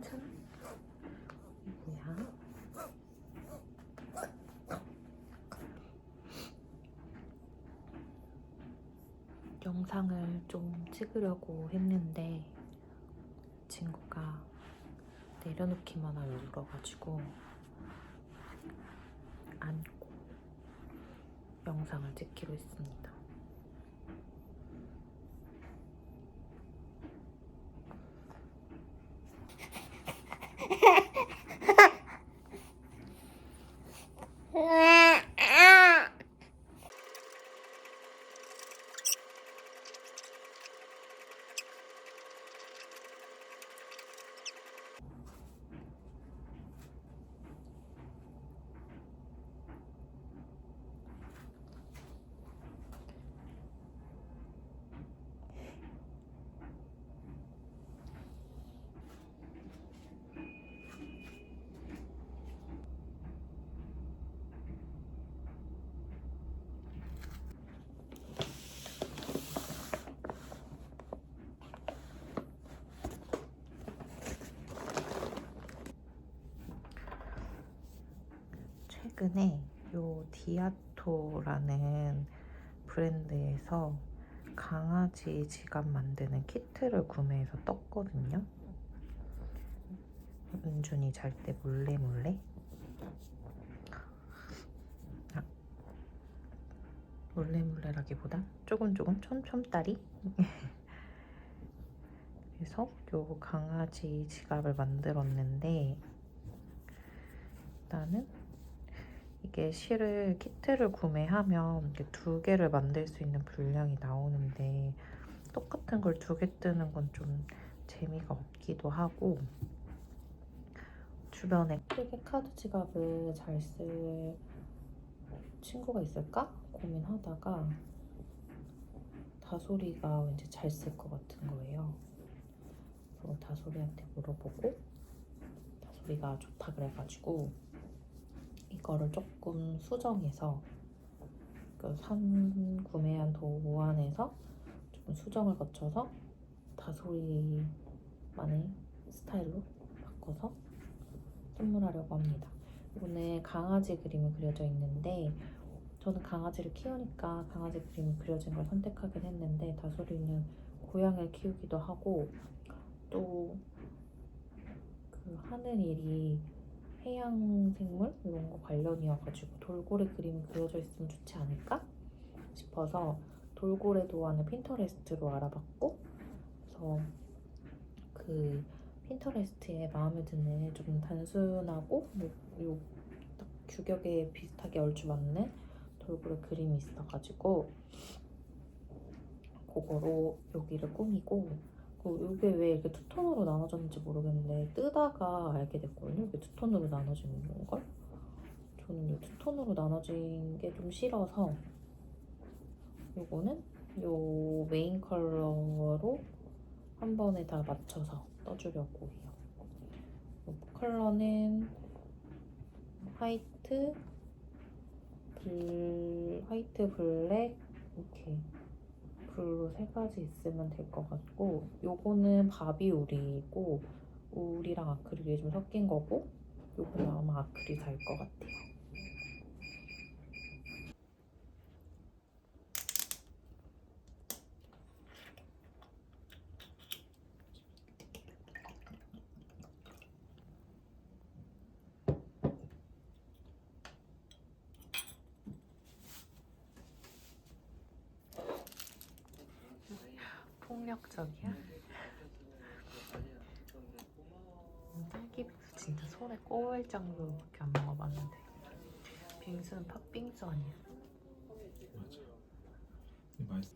괜찮아. 뭐야? 영상을 좀 찍으려고 했는데 친구가 내려놓기만 하려 울어가지고 안고 영상을 찍기로 했습니다. 최근에 요 디아토라는 브랜드에서 강아지 지갑 만드는 키트를 구매해서 떴거든요. 은준이 잘 때 몰래 몰래. 아, 몰래 몰래라기보다 조금 조금 촘촘따리. 그래서 요 강아지 지갑을 만들었는데 일단은 이게 실을 키트를 구매하면 이렇게 두 개를 만들 수 있는 분량이 나오는데 똑같은 걸 두 개 뜨는 건 좀 재미가 없기도 하고 주변에 크게 카드 지갑을 잘 쓸 친구가 있을까 고민하다가 다솔이가 왠지 잘 쓸 것 같은 거예요. 그래서 다솔이한테 물어보고 다솔이가 좋다 그래가지고 이거를 조금 수정해서 그산 구매한 도안에서 조금 수정을 거쳐서 다소리만의 스타일로 바꿔서 선물하려고 합니다. 오늘 강아지 그림이 그려져 있는데 저는 강아지를 키우니까 강아지 그림이 그려진 걸 선택하긴 했는데 다소리는 고양이를 키우기도 하고 또 그 하는 일이 해양 생물? 이런 거 관련이어가지고 돌고래 그림이 그려져 있으면 좋지 않을까? 싶어서 돌고래 도안을 핀터레스트로 알아봤고 그래서 그 핀터레스트에 마음에 드는 좀 단순하고 뭐요딱 규격에 비슷하게 얼추 맞는 돌고래 그림이 있어가지고 그거로 여기를 꾸미고 그 이게 왜 이렇게 두 톤으로 나눠졌는지 모르겠는데 뜨다가 알게 됐거든요. 이게 두 톤으로 나눠지는 걸. 저는 이두 톤으로 나눠진 게 좀 싫어서 요거는 요 메인 컬러로 한 번에 다 맞춰서 떠주려고 해요. 요 컬러는 화이트, 블, 화이트, 블랙 이렇게 블루 세 가지 있으면 될 것 같고 요거는 바비 우리고 우리랑 아크릴이 좀 섞인 거고 요거는 아마 아크릴 잘 것 같아요. 폭력적이야? 딸기 빙수 꼽을 정도로밖에 안 먹어봤는데 빙수는 팥빙수 아니야? 맞아. 이 맛있.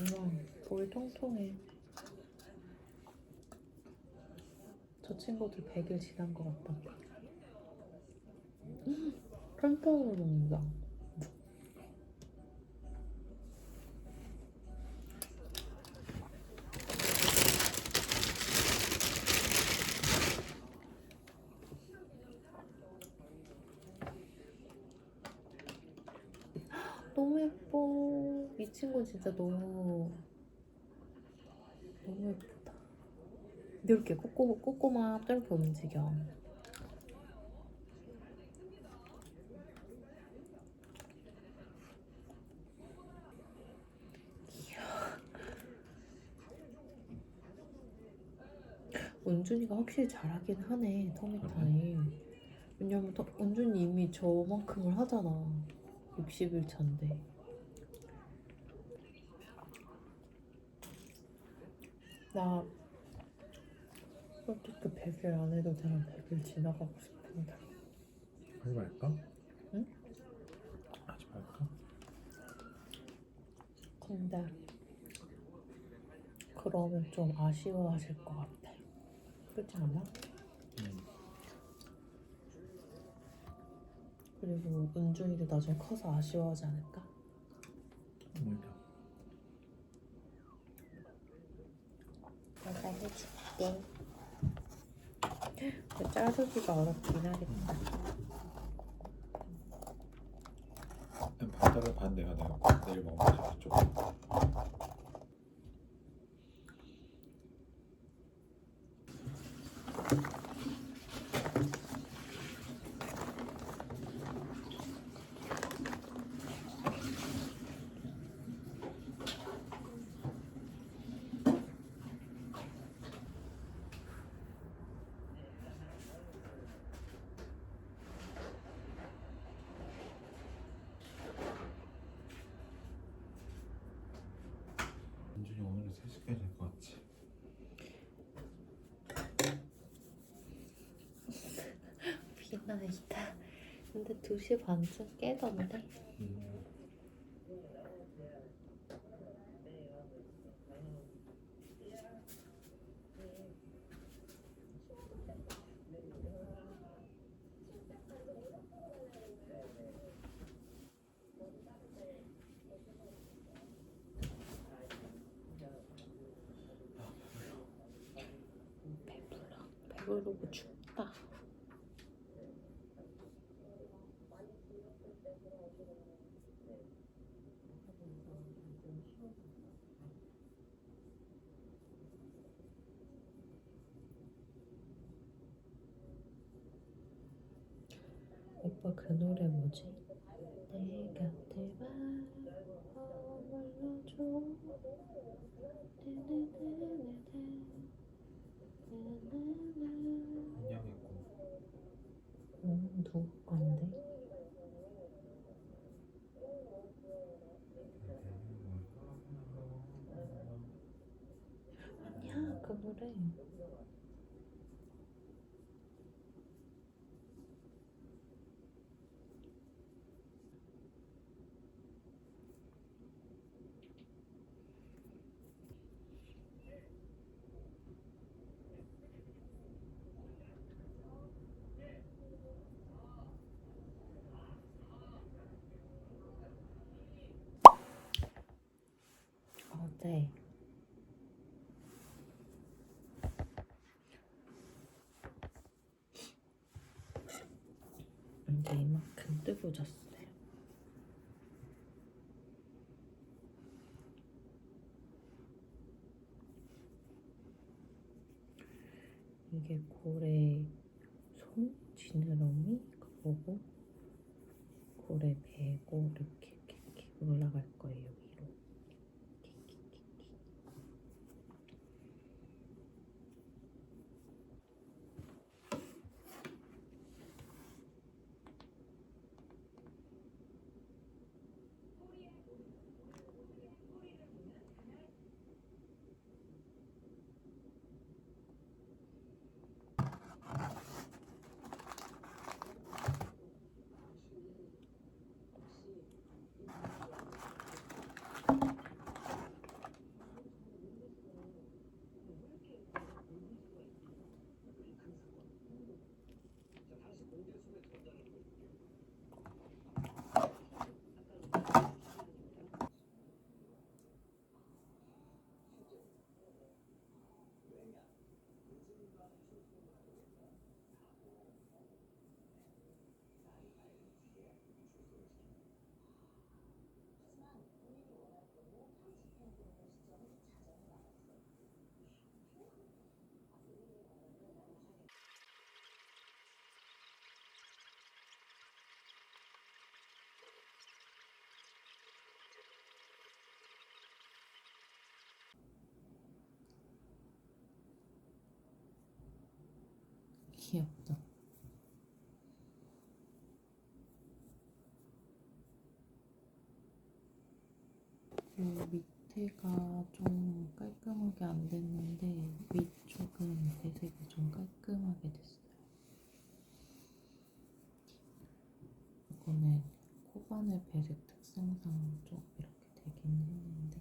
음, 볼 통통해. 저 친구들 100일 지난 것 같다. 음, 펜타로 먹는다. 너무 예뻐. 이 친구 진짜 너무 이렇게 꼬꼬, 꼬꼬마 이렇게 움직여. 은준이가 확실히 잘하긴 하네 터미타임 왜냐면 터, 은준이 이미 저만큼을 하잖아 60일 차인데 나 솔직히 100일 안 해도 되는 100일 지나가고 싶은데 하지 말까? 응? 하지 말까? 근데 그러면 좀 아쉬워하실 것 같아 그렇지 않아? 응. 그리고 은준이도 나중에 커서 아쉬워하지 않을까? 뭐냐? 내가 해줄게 근데 자르기가 어렵긴 하겠다 반다른 반 내가 내가 내일 먹으면 좀. 시까지 될것 같지? 비나이다 근데 2시 반쯤 깨던데 음. 배부르고 춥다. 오빠 그 노래 뭐지? 내 곁에 머물러줘. 안녕히 있고. 건데? 아니야 그 노래 어제 이제 뜨고 잤어요. 이게 고래 손 지느러미 그거고 고래 배고 이렇게 이렇게, 이렇게 올라갈 거예요 귀엽죠? 요 밑에가 좀 깔끔하게 안 됐는데 위쪽은 배색이 좀 깔끔하게 됐어요. 이거는 코바늘 배색 특성상 좀 이렇게 되긴 했는데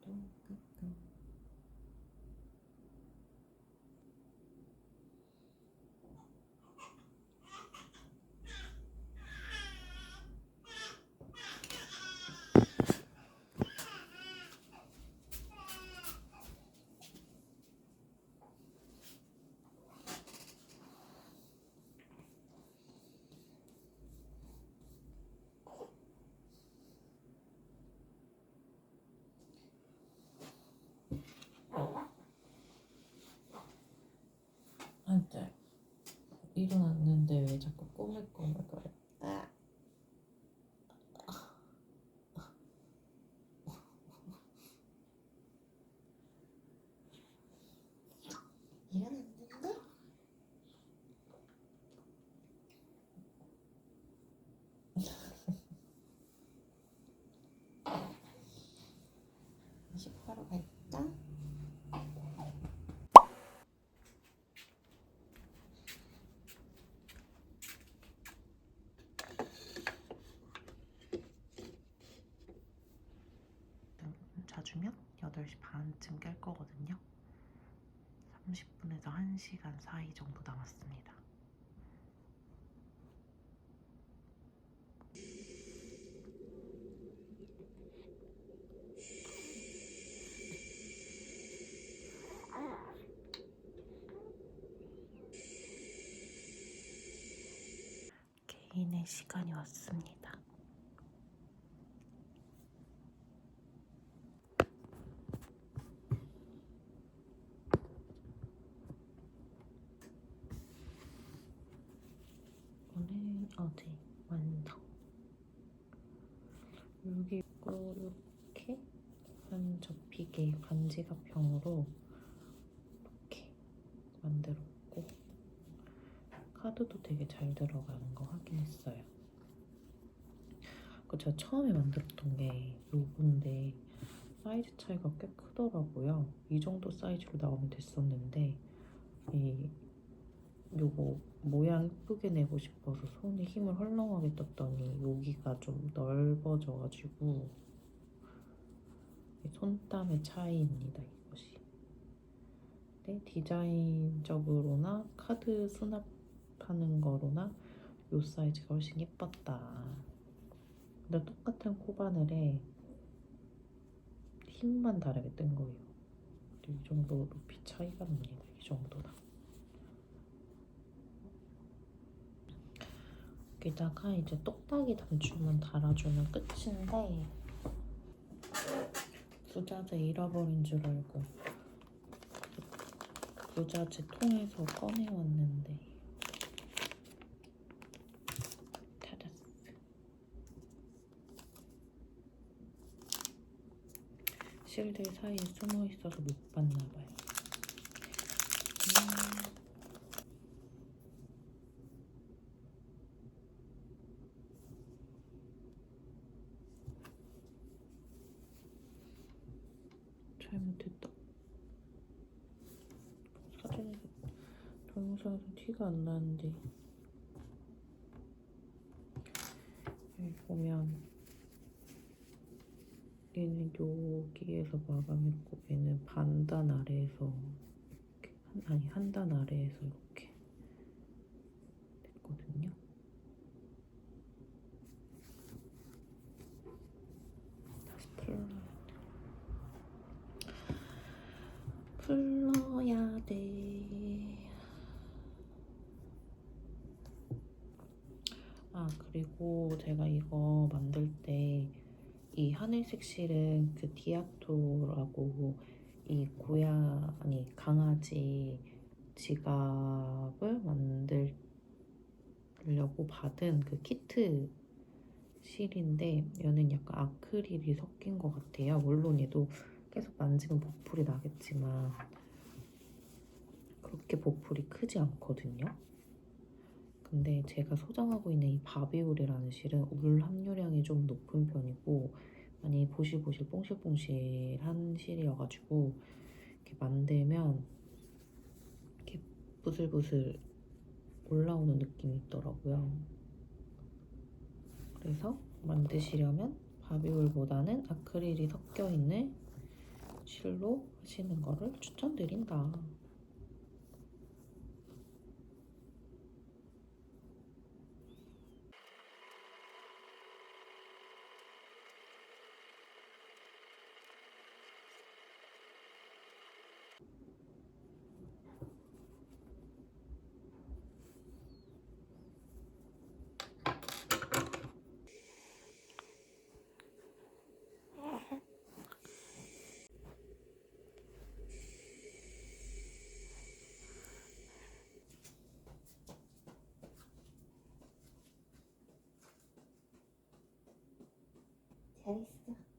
또 깔끔. 안돼 일어났는데 왜 자꾸 꼬물꼬물거려 아. 일어났는데? 식사로 갈까? 자주면 8시 반쯤 깰 거거든요. 30분에서 1시간 사이 정도 남았습니다. 개인의 시간이 왔습니다. 오늘 어제 완성. 여기 있고 이렇게 한 접히게 반지갑형으로 이렇게 만들었고 카드도 되게 잘 들어가는 거 확인했어요. 그 제가 처음에 만들었던 게 요건데 사이즈 차이가 꽤 크더라고요. 이 정도 사이즈로 나오면 됐었는데 이 요거 모양 이쁘게 내고 싶어서 손에 힘을 헐렁하게 떴더니 여기가 좀 넓어져가지고 손땀의 차이입니다 이것이. 근데 디자인적으로나 카드 수납하는 거로나 요 사이즈가 훨씬 예뻤다. 근데 똑같은 코바늘에 힘만 다르게 뜬 거예요. 이 정도 높이 차이가 납니다 이 정도다 여기다가 이제 똑딱이 단추만 달아주면 끝인데 부자재 잃어버린 줄 알고 부자재 통에서 꺼내왔는데 찾았어 실들 사이에 숨어 있어서 못 봤나 봐요 음. 잘못했다. 사진에서 동영상에서 티가 안 나는데. 여기 보면 얘는 여기에서 마감했고 얘는 반 단 아래에서 이렇게 한- 아니 한 단 아래에서 이렇게 됐거든요. 다시 풀러야 풀러야 돼. 아, 그리고 제가 이거 만들 때 이 하늘색 실은 그 디아토라고 이 고양, 아니, 강아지 지갑을 만들려고 받은 그 키트 실인데 얘는 약간 아크릴이 섞인 것 같아요. 물론 얘도 계속 만지면 보풀이 나겠지만 그렇게 보풀이 크지 않거든요. 근데 제가 소장하고 있는 이 바비올이라는 실은 울 함유량이 좀 높은 편이고 많이 보실보실 뽕실뽕실한 실이어가지고 이렇게 만들면 이렇게 부슬부슬 올라오는 느낌이 있더라고요. 그래서 만드시려면 바비올보다는 아크릴이 섞여 있는 실로 하시는 거를 추천드린다. 잘했어.